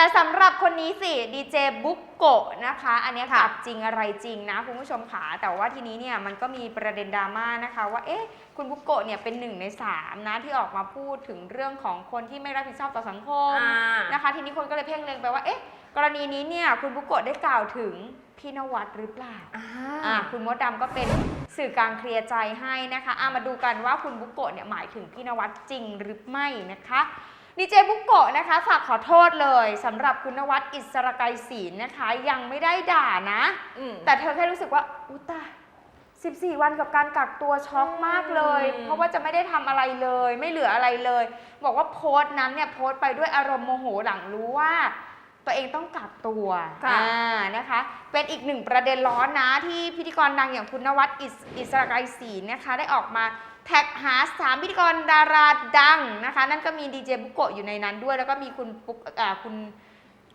แต่สำหรับคนนี้สิดีเจบุ๊กโกะนะคะ อันเนี้ยค่ะกับจริงอะไรจริงนะคุณผู้ชมขาแต่ว่าทีนี้เนี่ยมันก็มีประเด็นดราม่านะคะว่าเอ๊ะคุณบุ๊กโกะเนี่ยเป็นหนึ่งในสามนะที่ออกมาพูดถึงเรื่องของคนที่ไม่รับผิดชอบต่อสังคมอ่านะคะ ทีนี้คนก็เลยเพ่งเล็งไปว่าเอ๊ะกรณีนี้เนี่ยคุณบุ๊กโกะได้กล่าวถึงพี่นวัดหรือเปล่าอะคุณมดดำก็เป็นสื่อกลางเคลียร์ใจให้นะคะอะมาดูกันว่าคุณบุกโกะเนี่ยหมายถึงพี่นวัดจริงหรือไม่นะคะ ดีเจบุกโกะนะคะฝากขอโทษเลยสำหรับคุณนวัดอิสระไกรศีลนะคะ ยังไม่ได้ด่านะ อืม แต่เธอแค่รู้สึกว่า อุยตาย14 วันกับการกักตัวช็อกมากเลย อืม เพราะว่าจะไม่ได้ทำอะไรเลย ไม่เหลืออะไรเลย บอกว่าโพสต์นั้นเนี่ยโพสต์ไปด้วยอารมณ์โมโหหลังรู้ว่า ตัวเองต้องกักตัวค่ะอ่านะคะ เป็นอีกหนึ่งประเด็นร้อนนะที่พิธีกรดังอย่างคุณนวัดอิสอิสระไกรศรีนะคะ ได้ออกมา แท็กหาสามพิธีกรดาราดังนะคะ นั่นก็มีดีเจบุโกะอยู่ในนั้นด้วย แล้วก็มีคุณปุ๊กอ่าคุณ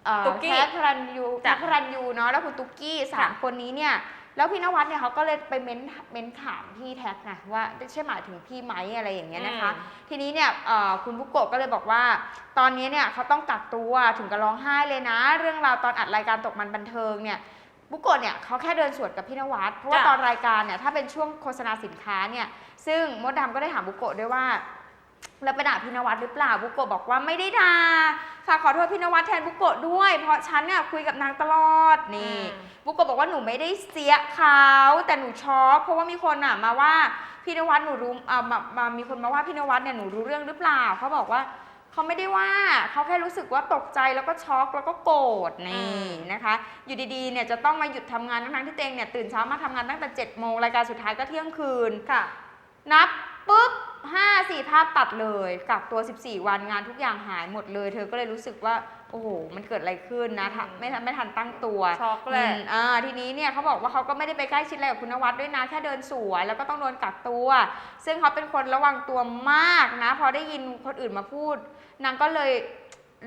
เอ่อตุ๊กกี้แท็กพรันยูจ้ะแท็กพรันยูเนาะแล้วคุณตุ๊กกี้สามค่ะ คนนี้เนี่ย แล้วพี่นวัดเนี่ยเขาก็เลยไปเม้นเม้นถามพี่แท็กนะว่าใช่หมายถึงพี่ไหมอะไรอย่างเงี้ยนะคะอืมทีนี้เนี่ยเอ่อคุณบุโกะก็เลยบอกว่า ตอนนี้เนี่ยเขาต้องกักตัวถึงกับร้องไห้เลยนะ เรื่องราวตอนอัดรายการตกมันบันเทิงเนี่ย บุโกะเนี่ยเขาแค่เดินสวนกับพี่นวัดเพราะว่าจ้ะ ตอนรายการเนี่ยถ้าเป็นช่วงโฆษณาสินค้าเนี่ยซึ่งมดดำก็ได้ถามบุโกะด้วยว่าแล้วไปด่าพี่นวัดหรือเปล่าบุโกะบอกว่าไม่ได้ด่าฝากขอโทษพี่นวัดแทนบุโกะด้วย เพราะฉันเนี่ยคุยกับนางตลอดนี่อืมบุกโกะบอกว่าหนูไม่ได้เสียเขาแต่หนูช็อกเพราะว่ามีคนอะมาว่าพี่นวัดหนูรู้อ่ามามามีคนมาว่าพี่นวัดเนี่ยหนูรู้เรื่องหรือเปล่าเขาบอกว่า เขาไม่ได้ว่าเขาแค่รู้สึกว่าตกใจแล้วก็ช็อกแล้วก็โกรธนี่นะคะ อยู่ดีๆเนี่ยจะต้องมาหยุดทำงานทั้งๆที่ตัวเองเนี่ยตื่นเช้ามาทำงานตั้งแต่7จ็ดโมงรายการสุดท้ายก็เที่ยงคืนค่ะ นับปุ๊บ ห้าสี่ภาพตัดเลยกักตัว 14 วันงานทุกอย่างหายหมดเลย เธอก็เลยรู้สึกว่า โอ้โห มันเกิดอะไรขึ้นนะทำไม่ทันไม่ทันตั้งตัวช็อกแหละอืมอ่าทีนี้เนี่ยเขาบอกว่าเขาก็ไม่ได้ไปใกล้ชิดอะไรกับคุณนวัดด้วยนะ แค่เดินสวนแล้วก็ต้องโดนกักตัว ซึ่งเขาเป็นคนระวังตัวมากนะ พอได้ยินคนอื่นมาพูด นางก็เลย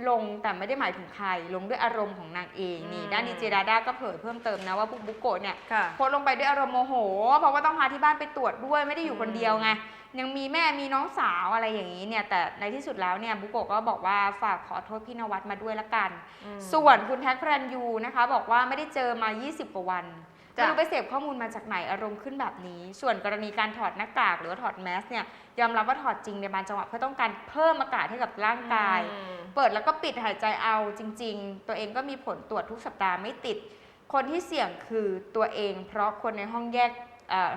ลงแต่ไม่ได้หมายถึงใคร ลงด้วยอารมณ์ของนางเองนี่อืมด้านดีเจดาด้าก็เผยเพิ่มเติมนะว่าบุกโกะเนี่ยค่ะโพสต์ลงไปด้วยอารมณ์โมโห เพราะว่าต้องพาที่บ้านไปตรวจด้วยไม่ได้อยู่คนเดียวไง ยังมีแม่มีน้องสาวอะไรอย่างนี้เนี่ยแต่ในที่สุดแล้วเนี่ยบุโกะก็บอกว่าฝากขอโทษพี่นวัดมาด้วยละกันอืมส่วนคุณแท็กพระรันยูนะคะบอกว่าไม่ได้เจอมา 20 กว่าวันจ้ะไม่รู้ไปเสพข้อมูลมาจากไหนอารมณ์ขึ้นแบบนี้ ส่วนกรณีการถอดหน้ากากหรือว่าถอดแมสเนี่ยยอมรับว่าถอดจริงในบางจังหวะเพื่อต้องการเพิ่มอากาศให้กับร่างกายอืมเปิดแล้วก็ปิดหายใจเอาจริง ๆ ตัวเองก็มีผลตรวจทุกสัปดาห์ไม่ติด คนที่เสี่ยงคือตัวเอง เพราะคนในห้องแยกเอ่อ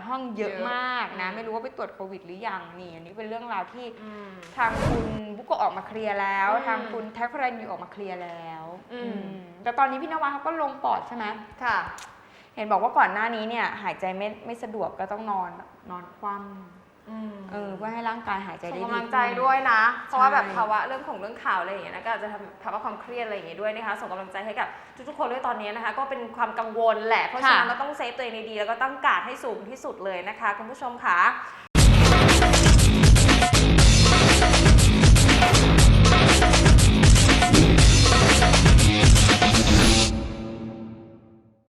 ห้องเยอะเยอะมากนะอืมไม่รู้ว่าไปตรวจโควิดหรือยังนี่อันนี้เป็นเรื่องราวที่อืมทางคุณบุกโกะออกมาเคลียร์แล้วอืมทางคุณแท็กพระรันยูออกมาเคลียร์แล้วอืมอืมแต่ตอนนี้พี่นวัดเขาก็ลงปอดใช่ไหมค่ะ เห็นบอกว่าก่อนหน้านี้เนี่ยหายใจไม่ไม่สะดวกก็ต้องนอนนอนคว่ำ เออเพื่อให้ร่างกายหายใจส่ได้งดีกำลังใจขึ้น ด้วยนะ เพราะว่าแบบใช่ภาวะเรื่องของเรื่องข่าวอะไรอย่างเงี้ยนะก็อาจจะทำภาวะความเครียดอะไรอย่างเงี้ยด้วยนะคะส่งกำลังใจให้กับทุกๆคนด้วยตอนนี้นะคะ ก็เป็นความกังวลแหละเพราะฉะนั้นเราต้องเซฟตัวเองดีๆแล้วก็ตั้งการดให้สูงที่สุดเลยนะคะคุณผู้ชมค่ะ